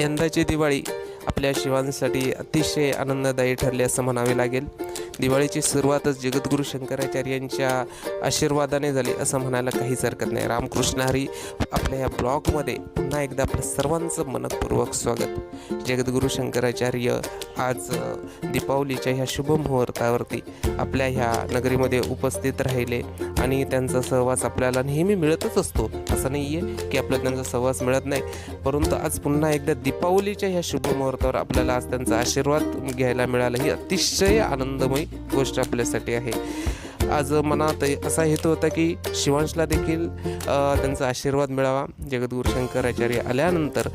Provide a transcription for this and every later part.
यंदाची दिवाळी आपल्या शिवांसाठी अतिशय आनंददायी ठरली असं म्हणावे लागेल. दिवाळीची सुरुवातच जगद्गुरू शंकराचार्यांच्या आशीर्वादाने झाली असं म्हणायला काहीच हरकत नाही. रामकृष्ण हरी आपल्या या ब्लॉगमध्ये पुन्हा एकदा आपल्या सर्वांचं मनपूर्वक स्वागत. जगद्गुरू शंकराचार्य आज दीपावलीच्या ह्या शुभ मुहूर्तावरती आपल्या ह्या नगरीमध्ये उपस्थित राहिले आणि त्यांचा सहवास आपल्याला नेहमी मिळतच असतो. असं नाही आहे की आपल्याला त्यांचा सहवास मिळत नाही. परंतु आज पुन्हा एकदा दीपावलीच्या ह्या शुभ मुहूर्तावर आपल्याला आज त्यांचा आशीर्वाद घ्यायला मिळाला. ही अतिशय आनंदमयी गोष्ट आपल्यासाठी आहे. आज मनात असा हेतू होता की शिवांशला देखील त्यांचा आशीर्वाद मिळावा. जगद्गुरू शंकराचार्य आल्यानंतर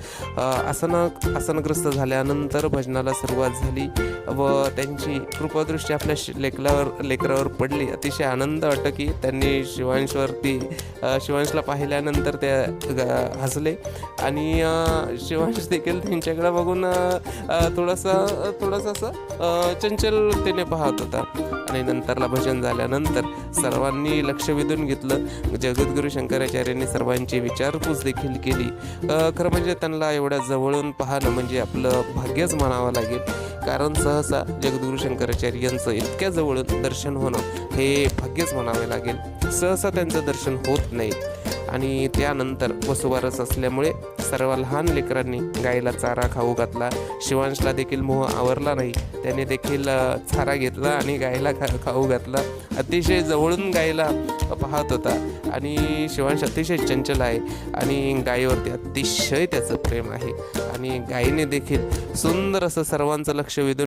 आसन आसनग्रस्त झाल्यानंतर भजनाला सुरुवात झाली व त्यांची कृपादृष्टी आपल्या शि लेकरावर लेकरावर पडली. अतिशय आनंद वाटतं की त्यांनी शिवांशवरती शिवांशला पाहिल्यानंतर ते ग- हसले. आणि शिवांश देखील त्यांच्याकडे बघून थोडासा थोडासा असं चंचलतेने पाहत होता. आणि नंतरला भजन झाल्यानंतर सर्वांनी लक्ष वेधून घेतलं. जगद्गुरू शंकराचार्यांनी सर्वांची विचारपूस देखील केली. खरं म्हणजे त्यांना एवढ्या जवळून पाहणं म्हणजे आपलं भाग्यच म्हणावं लागेल. कारण सहसा जगद्गुरू शंकराचार्यांचं इतक्या जवळून दर्शन होणं हे भाग्यच म्हणावे लागेल. सहसा त्यांचं दर्शन होत नाही. आणि त्यानंतर वसुबारस असल्यामुळे सर्व लहान लेकरांनी गाईला चारा खाऊ घातला. शिवांशला देखील मोह आवरला नाही. त्याने देखील चारा घेतला आणि गायीला खा खाऊ घातला. अतिशय जवळून गायीला पाहत होता आणि शिवांश अतिशय चंचल आहे आणि गायीवरती अतिशय त्याचं प्रेम आहे. आणि गायीने देखील सुंदर असं सर्वांचं लक्ष वेधून